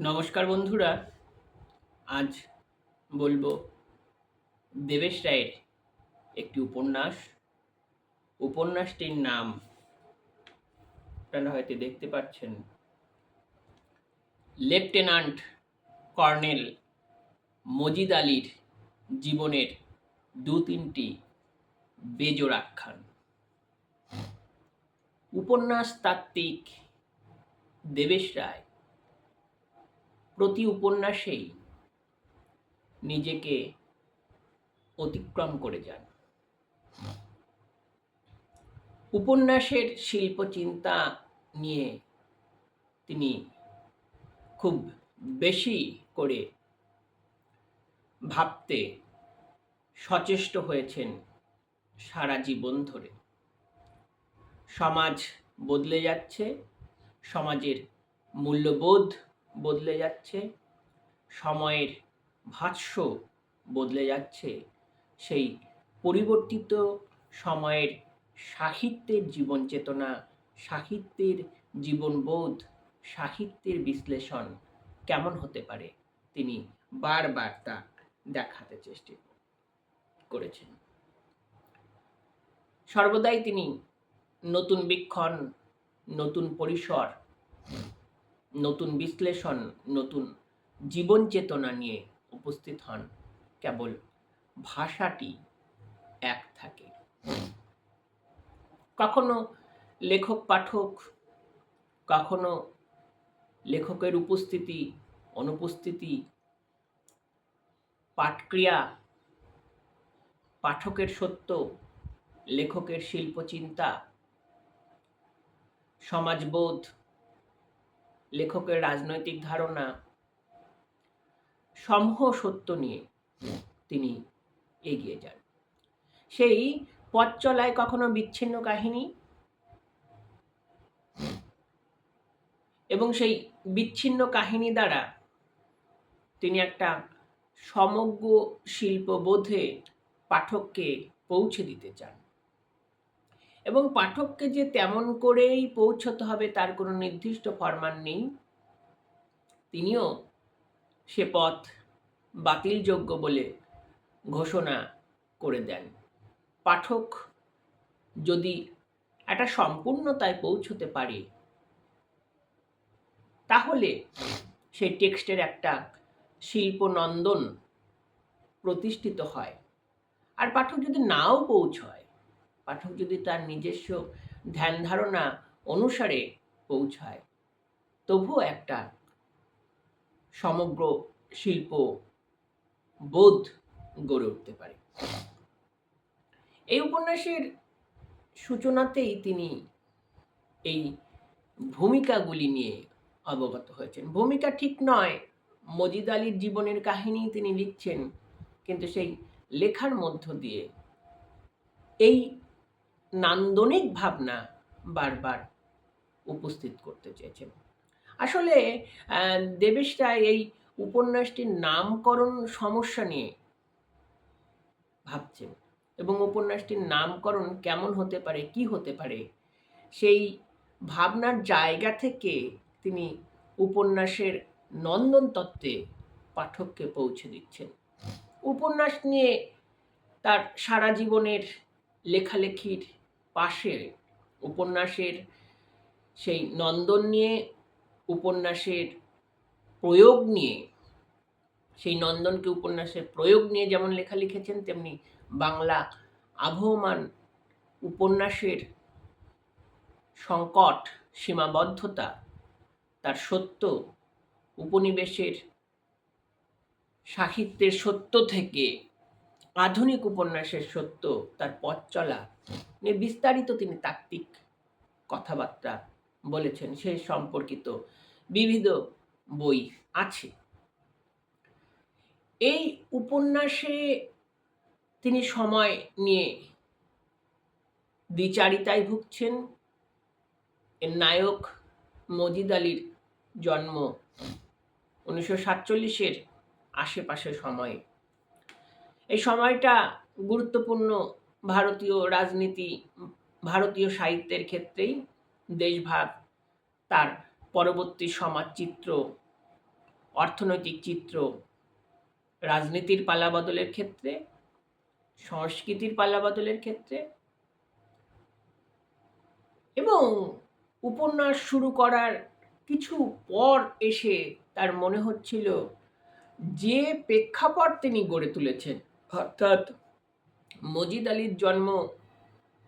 নমস্কার বন্ধুরা, আজ বলব দেবেশ রায়ের একটি উপন্যাস। উপন্যাসটির নাম, আপনারা হয়তো দেখতে পাচ্ছেন, লেফটেন্যান্ট কর্নেল মজিদ আলীর জীবনের দু তিনটি বেজোর আখ্যান উপন্যাস তাত্ত্বিক দেবেশ রায় প্রতি উপন্যাসেই নিজেকে অতিক্রম করে যান। উপন্যাসের শিল্প চিন্তা নিয়ে তিনি খুব বেশি করে ভাবতে সচেষ্ট হয়েছেন সারা জীবন ধরে। সমাজ বদলে যাচ্ছে, সমাজের মূল্যবোধ বদলে যাচ্ছে, সময়ের ভাষ্য বদলে যাচ্ছে, সেই পরিবর্তিত সময়ের সাহিত্যের জীবন চেতনা, সাহিত্যের জীবনবোধ, সাহিত্যের বিশ্লেষণ কেমন হতে পারে তিনি বারবার তা দেখাতে চেষ্টা করেছেন। সর্বদাই তিনি নতুন বীক্ষণ, নতুন পরিসর নতুন বিশ্লেষণ, নতুন জীবন চেতনা নিয়ে উপস্থিত হন কেবল ভাষাটি এক থাকে। কখনো লেখক পাঠক, কখনো লেখকের উপস্থিতি, অনুপস্থিতি, পাঠক্রিয়া, পাঠকের সত্য, লেখকের শিল্পচিন্তা, সমাজবোধ লেখকের রাজনৈতিক ধারণা সমূহ সত্য নিয়ে তিনি এগিয়ে যান। সেই পথ চলায় কখনো বিচ্ছিন্ন কাহিনী এবং সেই বিচ্ছিন্ন কাহিনী দ্বারা তিনি একটা সমগ্র শিল্পবোধে পাঠককে পৌঁছে দিতে চান। এবং পাঠককে যে তেমন করেই পৌঁছতে হবে তার কোনো নির্দিষ্ট ফরমান নেই। তিনিও সে পথ বাতিলযোগ্য বলে ঘোষণা করে দেন। পাঠক যদি একটা সম্পূর্ণতায় পৌঁছতে পারে, তাহলে সেই টেক্সটের একটা শিল্পনন্দন প্রতিষ্ঠিত হয়। আর পাঠক যদি নাও পৌঁছয় পাঠক যদি তার নিজস্ব ধ্যান ধারণা অনুসারে পৌঁছায়, তবুও একটা সমগ্র শিল্প বোধ গড়ে উঠতে পারে। এই উপন্যাসের সূচনাতেই তিনি এই ভূমিকাগুলি নিয়ে অবগত হয়েছেন। ভূমিকা ঠিক নয়, মজিদ আলীর জীবনের কাহিনী তিনি লিখছেন, কিন্তু সেই লেখার মধ্য দিয়ে এই নান্দনিক ভাবনা বারবার উপস্থিত করতে চেয়েছেন। আসলে দেবেশ রায় এই উপন্যাসটির নামকরণ সমস্যা নিয়ে ভাবছেন এবং উপন্যাসটির নামকরণ কেমন হতে পারে, কি হতে পারে, সেই ভাবনার জায়গা থেকে তিনি উপন্যাসের নন্দন তত্ত্বে পাঠককে পৌঁছে দিচ্ছেন। উপন্যাস নিয়ে তার সারা জীবনের লেখালেখির পাশে উপন্যাসের সেই নন্দন নিয়ে, উপন্যাসের প্রয়োগ নিয়ে, সেই নন্দনকে উপন্যাসের প্রয়োগ নিয়ে যেমন লেখা লিখেছেন, তেমনি বাংলা আবহমান উপন্যাসের সংকট, সীমাবদ্ধতা, তার সত্য, উপনিবেশের সাহিত্যের সত্য থেকে আধুনিক উপন্যাসের সত্য তার পথ চলা নিয়ে বিস্তারিত তিনি তাত্ত্বিক কথাবার্তা বলেছেন। সে সম্পর্কিত বিবিধ বই আছে। এই উপন্যাসে তিনি সময় নিয়ে দ্বিচারিতায় ভুগছেন। এর নায়ক মজিদ আলীর জন্ম উনিশশো সাতচল্লিশের আশেপাশে সময়ে। এই সময়টা গুরুত্বপূর্ণ ভারতীয় রাজনীতি, ভারতীয় সাহিত্যের ক্ষেত্রেই দেশভাগ তার পরবর্তী সমাজচিত্র, অর্থনৈতিক চিত্র, রাজনীতির পালাবদলের ক্ষেত্রে, সংস্কৃতির পালাবদলের ক্ষেত্রে এবং উপন্যাস শুরু করার কিছু পর এসে তার মনে হচ্ছিল যে প্রেক্ষাপট তিনি গড়ে তুলেছেন। অর্থাৎ মজিদ আলীর জন্ম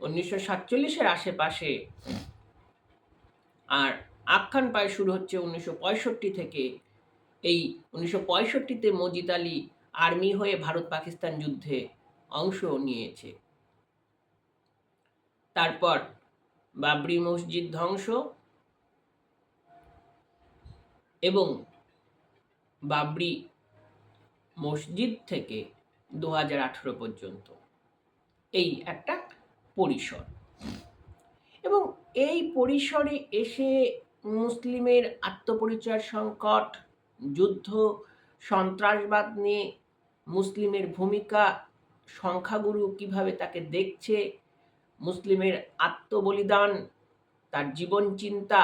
উনিশশো সাতচল্লিশের আশেপাশে। আর আখ্যান পায় শুরু হচ্ছে উনিশশো পঁয়ষট্টি থেকে। এই উনিশশো পঁয়ষট্টিতে মজিদ আলী আর্মি হয়ে ভারত পাকিস্তান যুদ্ধে অংশ নিয়েছে। তারপর বাবরি মসজিদ ধ্বংস। এবং বাবরি মসজিদ থেকে দু হাজার আঠেরো পর্যন্ত। এই একটা পরিসর। এবং এই পরিসরে এসে মুসলিমের আত্মপরিচয় সংকট, যুদ্ধ, সন্ত্রাসবাদ নিয়ে মুসলিমের ভূমিকা, সংখ্যাগুরু কীভাবে তাকে দেখছে, মুসলিমের আত্মবলিদান, তার জীবন চিন্তা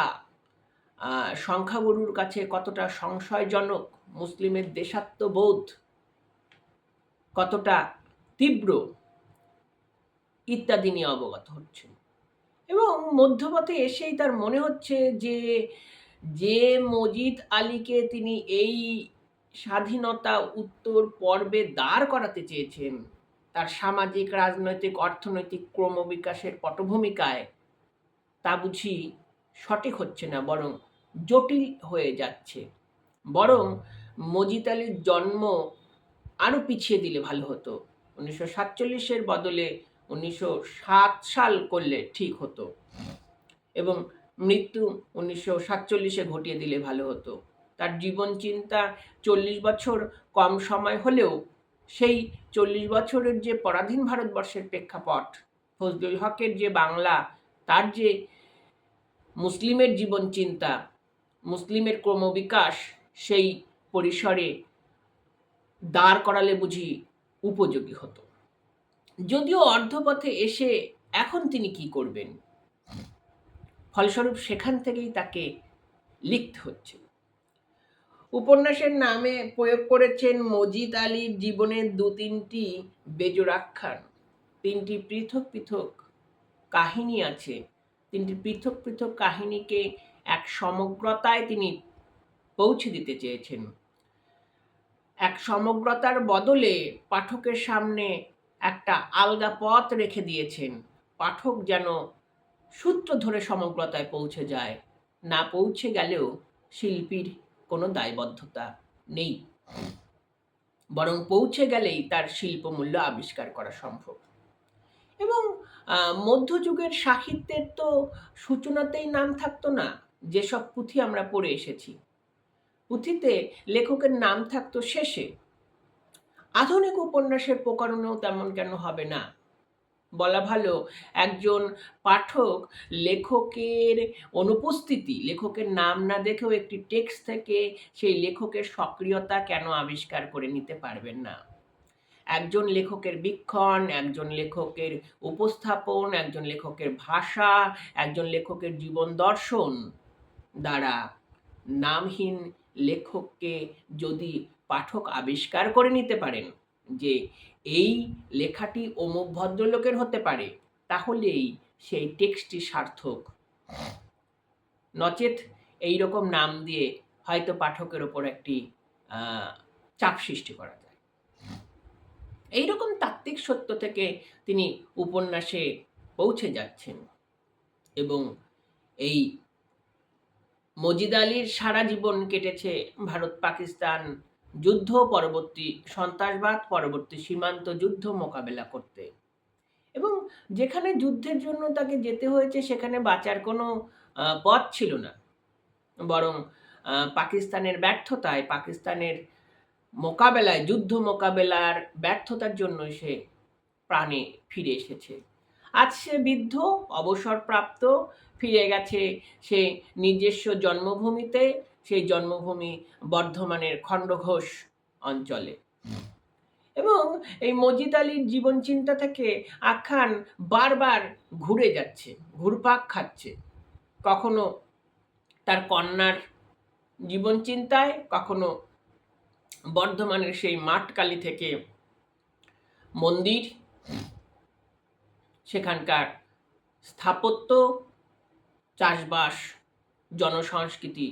সংখ্যাগুরুর কাছে কতটা সংশয়জনক, মুসলিমের দেশাত্মবোধ কতটা তীব্র ইত্যাদি নিয়ে অবগত হচ্ছে এবং মধ্যপথে এসেই তার মনে হচ্ছে যে যে মজিদ আলীকে তিনি এই স্বাধীনতা উত্তর পর্বে দাঁড় করাতে চেয়েছেন, তার সামাজিক, রাজনৈতিক, অর্থনৈতিক ক্রমবিকাশের পটভূমিকায়, তা বুঝি সঠিক হচ্ছে না, বরং জটিল হয়ে যাচ্ছে। বরং মজিদ আলীর জন্ম আরও পিছিয়ে দিলে ভালো হতো। উনিশশো সাতচল্লিশের বদলে উনিশশো সাত সাল করলে ঠিক হতো এবং মৃত্যু উনিশশো সাতচল্লিশে ঘটিয়ে দিলে ভালো হতো। তার জীবন চিন্তা চল্লিশ বছর কম সময় হলেও সেই চল্লিশ বছরের যে পরাধীন ভারতবর্ষের প্রেক্ষাপট, ফজলুল হকের যে বাংলা, তার যে মুসলিমের জীবন চিন্তা, মুসলিমের ক্রমবিকাশ, সেই পরিসরে দাঁড় করালে বুঝি উপযোগী হতো। যদিও অর্ধপথে এসে এখন তিনি কি করবেন? ফলস্বরূপ সেখান থেকেই তাকে লিখতে হচ্ছে। উপন্যাসের নামে প্রয়োগ করেছেন মজিদ আলীর জীবনের দু তিনটি বেজোরাখ্যান তিনটি পৃথক পৃথক কাহিনী আছে। তিনটি পৃথক পৃথক কাহিনীকে এক সমগ্রতায় তিনি পৌঁছে দিতে চেয়েছেন। এক সমগ্রতার বদলে পাঠকের সামনে একটা আলগা পথ রেখে দিয়েছেন। পাঠক যেন সূত্র ধরে সমগ্রতায় পৌঁছে যায়, না পৌঁছে গেলেও শিল্পীর কোনো দায়বদ্ধতা নেই। বরং পৌঁছে গেলেই তার শিল্পমূল্য আবিষ্কার করা সম্ভব। এবং মধ্যযুগের সাহিত্যের তো সূচনাতেই নাম থাকতো না, যেসব পুঁথি আমরা পড়ে এসেছি। পুঁথিতে লেখকের নাম থাকতো শেষে। আধুনিক উপন্যাসের প্রকরণেও তেমন কেন হবে না? বলা ভালো, একজন পাঠক লেখকের অনুপস্থিতি, লেখকের নাম না দেখেও একটি টেক্সট থেকে সেই লেখকের সক্রিয়তা কেন আবিষ্কার করে নিতে পারবেন না? একজন লেখকের বীক্ষণ, একজন লেখকের উপস্থাপন, একজন লেখকের ভাষা, একজন লেখকের জীবন দর্শন দ্বারা নামহীন লেখককে যদি পাঠক আবিষ্কার করে নিতে পারেন যে এই লেখাটি অমুক ভদ্রলোকের হতে পারে, তাহলেই সেই টেক্সটটি সার্থক। নচেত এই রকম নাম দিয়ে হয়তো পাঠকের ওপর একটি চাপ সৃষ্টি করা যায়। এই রকম তাত্ত্বিক সত্য থেকে তিনি উপন্যাসে পৌঁছে যাচ্ছেন এবং এই মজিদ আলীর সারা জীবন কেটেছে ভারত পাকিস্তান যুদ্ধ পরবর্তী সন্ত্রাসবাদ, পরবর্তী সীমান্ত যুদ্ধ মোকাবেলা করতে। এবং যেখানে যুদ্ধের জন্য তাকে যেতে হয়েছে সেখানে বাঁচার কোনো পথ ছিল না। বরং পাকিস্তানের ব্যর্থতায়, পাকিস্তানের মোকাবেলায়, যুদ্ধ মোকাবেলার ব্যর্থতার জন্য সে প্রাণে ফিরে এসেছে। আজ সে বৃদ্ধ, অবসরপ্রাপ্ত, ফিরে গেছে সে নিজস্ব জন্মভূমিতে, সেই জন্মভূমি বর্ধমানের খণ্ডঘোষ অঞ্চলে। এবং এই মজিদ আলীর জীবন চিন্তা থেকে আখ্যান বারবার ঘুরে যাচ্ছে, ঘুরপাক খাচ্ছে। কখনো তার কন্যার জীবন চিন্তায় কখনো বর্ধমানের সেই মাঠকালি থেকে মন্দির সেখানকার স্থাপত্য, চাষবাস, জনসংস্কৃতি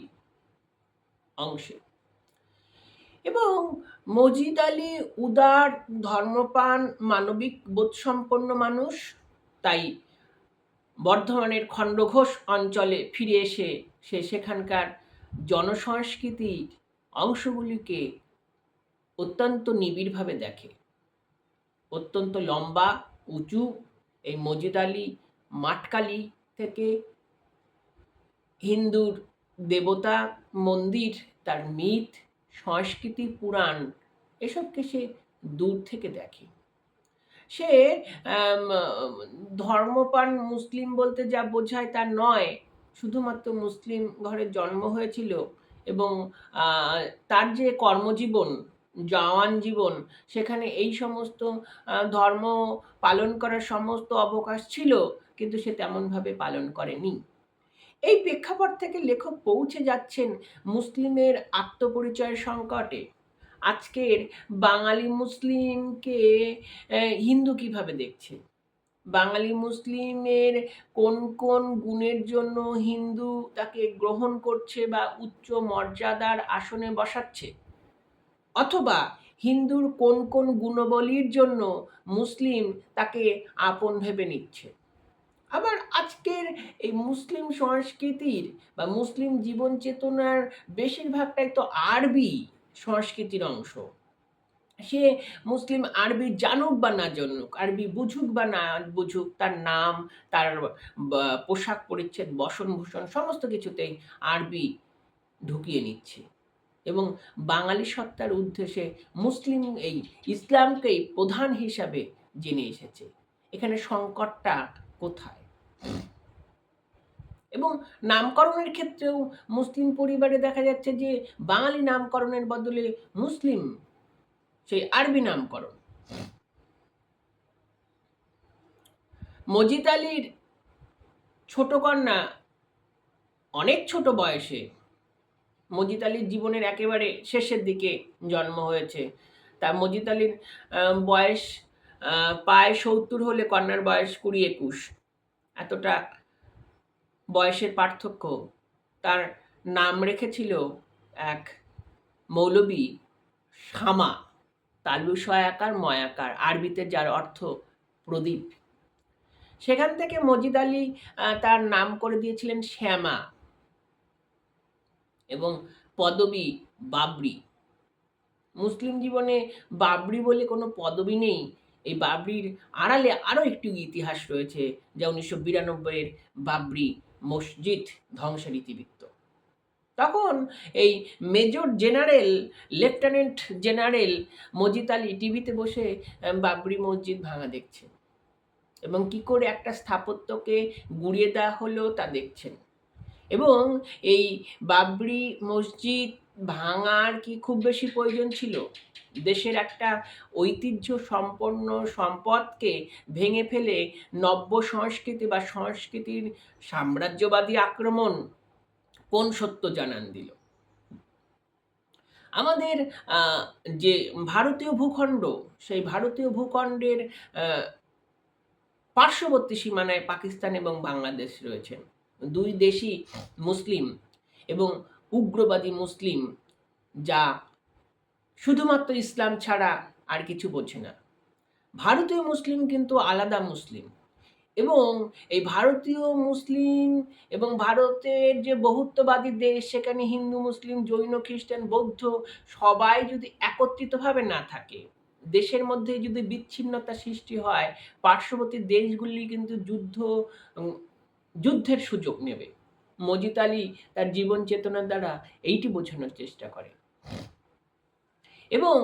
অংশে। এবং মজিদ আলী উদার ধর্মপান মানবিক বোধসম্পন্ন মানুষ, তাই বর্ধমানের খণ্ডঘোষ অঞ্চলে ফিরে এসে সে সেখানকার জনসংস্কৃতির অংশগুলিকে অত্যন্ত নিবিড়ভাবে দেখে। অত্যন্ত লম্বা, উঁচু এই মজিদ আলী মাটকালি থেকে হিন্দুর দেবতা, মন্দির, তার মিথ, সংস্কৃতি, পুরাণ, এসবকে সে দূর থেকে দেখে। সে ধর্মপান মুসলিম বলতে যা বোঝায় তা নয়, শুধুমাত্র মুসলিম ঘরে জন্ম হয়েছিল এবং তার যে কর্মজীবন জওয়ান জীবন, সেখানে এই সমস্ত ধর্ম পালন করার সমস্ত অবকাশ ছিল, কিন্তু সে তেমনভাবে পালন করেনি। এই প্রেক্ষাপট থেকে লেখক পৌঁছে যাচ্ছেন মুসলিমের আত্মপরিচয়ের সংকটে। আজকের বাঙালি মুসলিমকে হিন্দু কীভাবে দেখছে? বাঙালি মুসলিমের কোন কোন গুণের জন্য হিন্দু তাকে গ্রহণ করছে বা উচ্চ মর্যাদার আসনে বসাচ্ছে? অথবা হিন্দুর কোন কোন গুণবলীর জন্য মুসলিম তাকে আপন ভেবে নিচ্ছে। আবার আজকের এই মুসলিম সংস্কৃতির বা মুসলিম জীবন চেতনার বেশিরভাগটাই তো আরবি সংস্কৃতির অংশ। সে মুসলিম আরবি জানুক বা না জানুক, আরবি বুঝুক বা না বুঝুক, তার নাম, তার পোশাক পরিচ্ছেদ, বসন ভূষণ, সমস্ত কিছুতেই আরবি ঢুকিয়ে নিচ্ছে। এবং বাঙালি সত্তার উদ্দেশ্যে মুসলিম এই ইসলামকেই প্রধান হিসাবে জেনে এসেছে। এখানে সংকটটা কোথায়? এবং নামকরণের ক্ষেত্রেও মুসলিম পরিবারে দেখা যাচ্ছে যে বাঙালি নামকরণের বদলে মুসলিম সেই আরবি নামকরণ। মজিদ আলীর ছোট কন্যা অনেক ছোট বয়সে মজিদ আলীর জীবনের একেবারে শেষের দিকে জন্ম হয়েছে। তা মজিদ আলীর বয়স প্রায় সত্তর হলে কন্যার বয়স কুড়ি একুশ। এতটা বয়সের পার্থক্য। তার নাম রেখেছিল এক মৌলবী শামা। তালু সয়াকার ময়াকার আরবিতে যার অর্থ প্রদীপ। সেখান থেকে মজিদ আলী তার নাম করে দিয়েছিলেন শ্যামা। এবং পদবী বাবরি। মুসলিম জীবনে বাবরি বলে কোনো পদবী নেই। এই বাবরির আড়ালে আরও একটি ইতিহাস রয়েছে, যা উনিশশো বিরানব্বইয়ের বাবরি মসজিদ ধ্বংসের ইতিবৃত্ত তখন এই major general, lieutenant general Majid Ali টিভিতে বসে বাবরি মসজিদ ভাঙা দেখছেন এবং কি করে একটা স্থাপত্যকে গুড়িয়ে দেওয়া হলো তা দেখছেন। এবং এই বাবরি মসজিদ ভাঙার কি খুব বেশি প্রয়োজন ছিল? দেশের একটা ঐতিহ্য সম্পন্ন সম্পদকে ভেঙে ফেলে নব্য সংস্কৃতি বা সংস্কৃতির সাম্রাজ্যবাদী আক্রমণ কোন সত্য জানান দিল? আমাদের যে ভারতীয় ভূখণ্ড, সেই ভারতীয় ভূখণ্ডের পার্শ্ববর্তী সীমানায় পাকিস্তান এবং বাংলাদেশ রয়েছেন। দুই দেশই মুসলিম এবং উগ্রবাদী মুসলিম যা শুধুমাত্র ইসলাম ছাড়া আর কিছু বোঝে না। ভারতীয় মুসলিম কিন্তু আলাদা মুসলিম এবং এই ভারতীয় মুসলিম এবং ভারতের যে বহুত্ববাদী দেশ, সেখানে হিন্দু মুসলিম, জৈন, খ্রিস্টান, বৌদ্ধ সবাই যদি একত্রিতভাবে না থাকে, দেশের মধ্যে যদি বিচ্ছিন্নতা সৃষ্টি হয়, পার্শ্ববর্তী দেশগুলি কিন্তু যুদ্ধ যুদ্ধের সুযোগ নেবে। মজিদ আলী তার জীবন চেতনার দ্বারা এইটি বোঝানোর চেষ্টা করে। এবং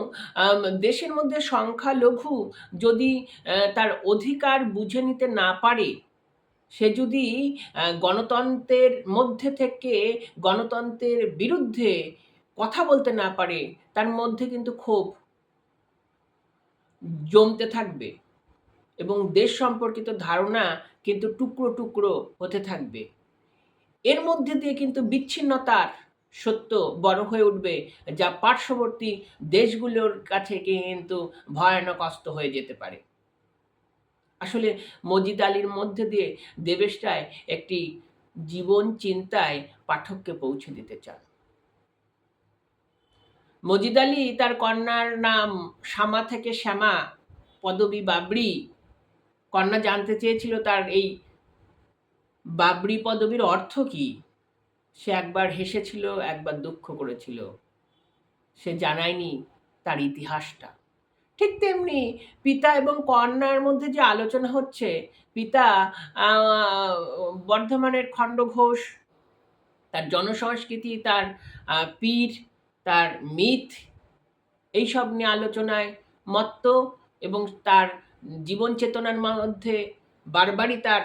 দেশের মধ্যে সংখ্যালঘু যদি তার অধিকার বুঝে নিতে না পারে, সে যদি গণতন্ত্রের মধ্যে থেকে গণতন্ত্রের বিরুদ্ধে কথা বলতে না পারে, তার মধ্যে কিন্তু ক্ষোভ জমতে থাকবে। এবং দেশ সম্পর্কিত ধারণা কিন্তু টুকরো টুকরো হতে থাকবে। এর মধ্যে দিয়ে কিন্তু বিচ্ছিন্নতার সত্য বড় হয়ে উঠবে, যা পার্শ্ববর্তী দেশগুলোর কাছে কিন্তু ভয়ানক অস্ত হয়ে যেতে পারে। আসলে মজিদ আলীর মধ্যে দিয়ে দেবেশ রায় একটি জীবন চিন্তায় পাঠককে পৌঁছে দিতে চান। মজিদ আলী তার কন্যার নাম শ্যামা থেকে শ্যামা, পদবী বাবরি কন্যা জানতে চেয়েছিল তার এই বাবরি পদবীর অর্থ কি? সে একবার হেসেছিল, একবার দুঃখ করেছিল। সে জানায়নি তার ইতিহাসটা। ঠিক তেমনি পিতা এবং কন্যার মধ্যে যে আলোচনা হচ্ছে, পিতা বর্ধমানের খণ্ডঘোষ তার জনসংস্কৃতি, তার পীর, তার মিথ, এইসব নিয়ে আলোচনায় মত্ত এবং তার জীবন চেতনার মধ্যে বারবারই তার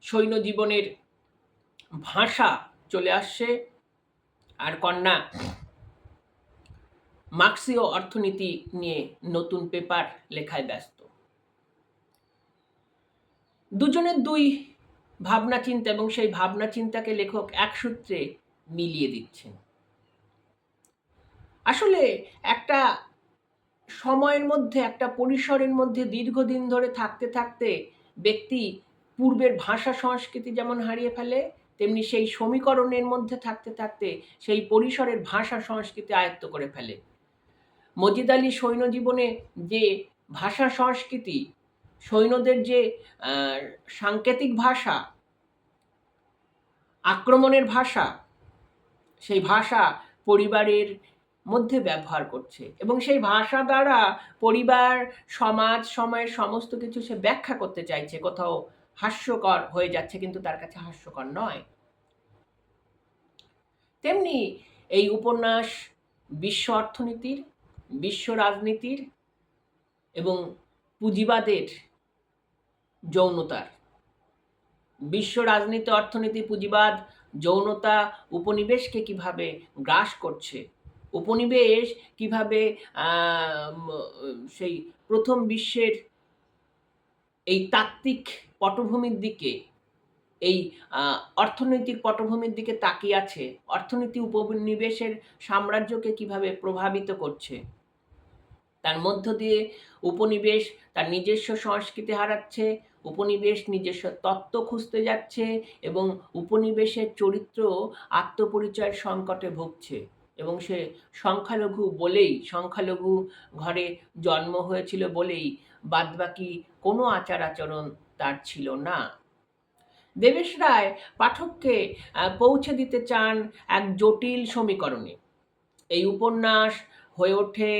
সৈন্য জীবনের ভাষা চলে আসছে। আর কন্যা মার্ক্সীয় অর্থনীতি নিয়ে নতুন পেপার লেখায় ব্যস্ত। দুজনের দুই ভাবনা চিন্তা এবং সেই ভাবনা চিন্তাকে লেখক এক সূত্রে মিলিয়ে দিচ্ছেন। আসলে একটা সময়ের মধ্যে, একটা পরিসরের মধ্যে দীর্ঘদিন ধরে থাকতে থাকতে ব্যক্তি পূর্বের ভাষা সংস্কৃতি যেমন হারিয়ে ফেলে, তেমনি সেই সমীকরণের মধ্যে থাকতে থাকতে সেই পরিসরের ভাষা সংস্কৃতি আয়ত্ত করে ফেলে। মজিদ আলী সৈন্য জীবনে যে ভাষা সংস্কৃতি, সৈন্যদের যে সাংকেতিক ভাষা, আক্রমণের ভাষা, সেই ভাষা পরিবারের মধ্যে ব্যবহার করছে এবং সেই ভাষা দ্বারা পরিবার, সমাজ, সময়ের সমস্ত কিছু সে ব্যাখ্যা করতে চাইছে। কোথাও হাস্যকর হয়ে যাচ্ছে কিন্তু তার কাছে হাস্যকর নয়। তেমনি এই উপন্যাস বিশ্ব অর্থনীতির, বিশ্ব রাজনীতির এবং পুঁজিবাদের যৌনতার। বিশ্ব রাজনীতি, অর্থনীতি, পুঁজিবাদ, যৌনতা, উপনিবেশকে কীভাবে গ্রাস করছে উপনিবেশ কীভাবে সেই প্রথম বিশ্বের এই তাত্ত্বিক পটভূমির দিকে, এই অর্থনৈতিক পটভূমির দিকে তাকিয়ে আছে, অর্থনীতি উপনিবেশের সাম্রাজ্যকে কীভাবে প্রভাবিত করছে? তার মধ্য দিয়ে উপনিবেশ তার নিজস্ব সংস্কৃতি হারাচ্ছে, উপনিবেশ নিজস্ব তত্ত্ব খুঁজতে যাচ্ছে এবং উপনিবেশের চরিত্র আত্মপরিচয়ের সংকটে ভুগছে। এবং সে সংখ্যালঘু বলেই, সংখ্যালঘু ঘরে জন্ম হয়েছিল বলেই বাদবাকি কোনো আচার আচরণ তার ছিল না। দেবেশ রায় পাঠককে পৌঁছে দিতে চান এক জটিল সমীকরণে। এই উপন্যাস হয়ে ওঠে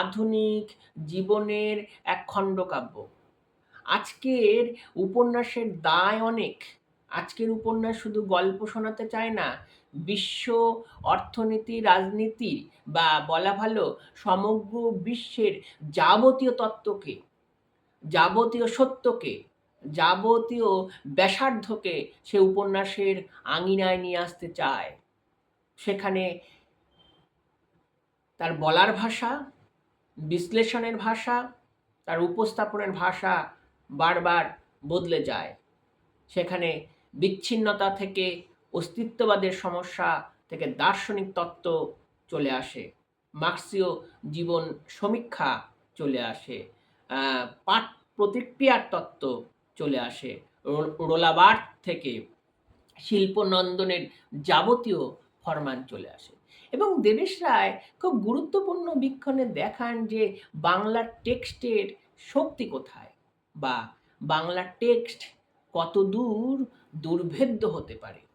আধুনিক জীবনের এক খণ্ডকাব্য। আজকের উপন্যাসের দায় অনেক। আজকের উপন্যাস শুধু গল্প শোনাতে চায় না বিশ্ব অর্থনীতি, রাজনীতি বা বলা ভালো সমগ্র বিশ্বের যাবতীয় তত্ত্বকে, যাবতীয় সত্যকে, যাবতীয় ব্যাসার্ধকে সে উপন্যাসের আঙিনায় নিয়ে আসতে চায়। সেখানে তার বলার ভাষা, বিশ্লেষণের ভাষা, তার উপস্থাপনের ভাষা বারবার বদলে যায়। সেখানে বিচ্ছিন্নতা থেকে অস্তিত্ববাদের সমস্যা থেকে দার্শনিক তত্ত্ব চলে আসে, মার্ক্সীয় জীবন সমীক্ষা চলে আসে পাঠ প্রতিক্রিয়ার তত্ত্ব চলে আসে, রো- রোলাবার্ট থেকে শিল্পনন্দনের যাবতীয় ফরমান চলে আসে। এবং দেবেশ রায় খুব গুরুত্বপূর্ণ বীক্ষণে দেখান যে বাংলার টেক্সটের শক্তি কোথায় বা বাংলা টেক্সট কত দূর দুর্ভেদ্য হতে পারে।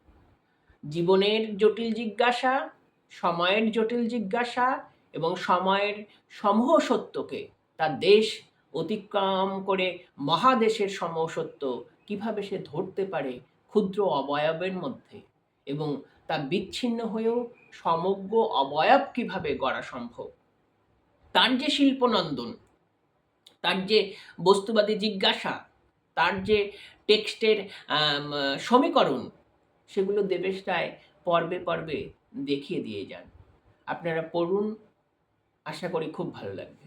জীবনের জটিল জিজ্ঞাসা, সময়ের জটিল জিজ্ঞাসা এবং সময়ের সমূহ সত্যকে তার দেশ অতিক্রম করে মহাদেশের সমূহ সত্য কীভাবে সে ধরতে পারে ক্ষুদ্র অবয়বের মধ্যে এবং তা বিচ্ছিন্ন হয়েও সমগ্র অবয়ব কীভাবে গড়া সম্ভব? তার যে শিল্পনন্দন, তার যে বস্তুবাদী জিজ্ঞাসা, তার যে টেক্সটের সমীকরণ সেগুলো দেবেশ রায় পর্বে পর্বে দেখিয়ে দিয়ে যান। আপনারা পড়ুন। আশা করি খুব ভালো লাগবে।